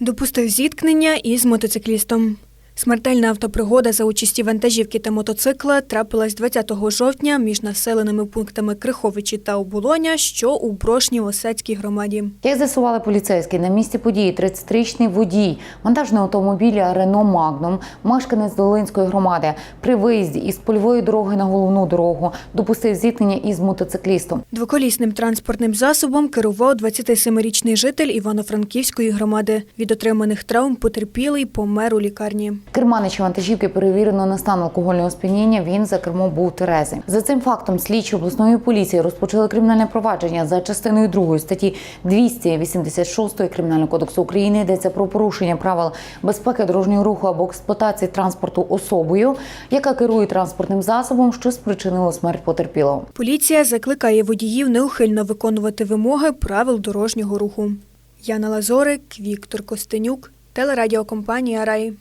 Допустив зіткнення із мотоциклістом. Смертельна автопригода за участі вантажівки та мотоцикла трапилась 20 жовтня між населеними пунктами Криховичі та Оболоня, що у Брошній Осецькій громаді. Як з'ясували поліцейські, на місці події 33-річний водій вантажного автомобіля Рено Магнум, мешканець Долинської громади, при виїзді із польової дороги на головну дорогу допустив зіткнення із мотоциклістом. Двоколісним транспортним засобом керував 27-річний житель Івано-Франківської громади. Від отриманих травм потерпілий помер у лікарні. Керманича вантажівки перевірено на стан алкогольного сп'яніння. Він за кермом був Терези. За цим фактом слідчі обласної поліції розпочали кримінальне провадження за частиною 2 статті 286 Кримінального кодексу України. Йдеться про порушення правил безпеки дорожнього руху або експлуатації транспорту особою, яка керує транспортним засобом, що спричинило смерть потерпілого. Поліція закликає водіїв неухильно виконувати вимоги правил дорожнього руху. Яна Лазорик, Віктор Костенюк, телерадіокомпанія Рай.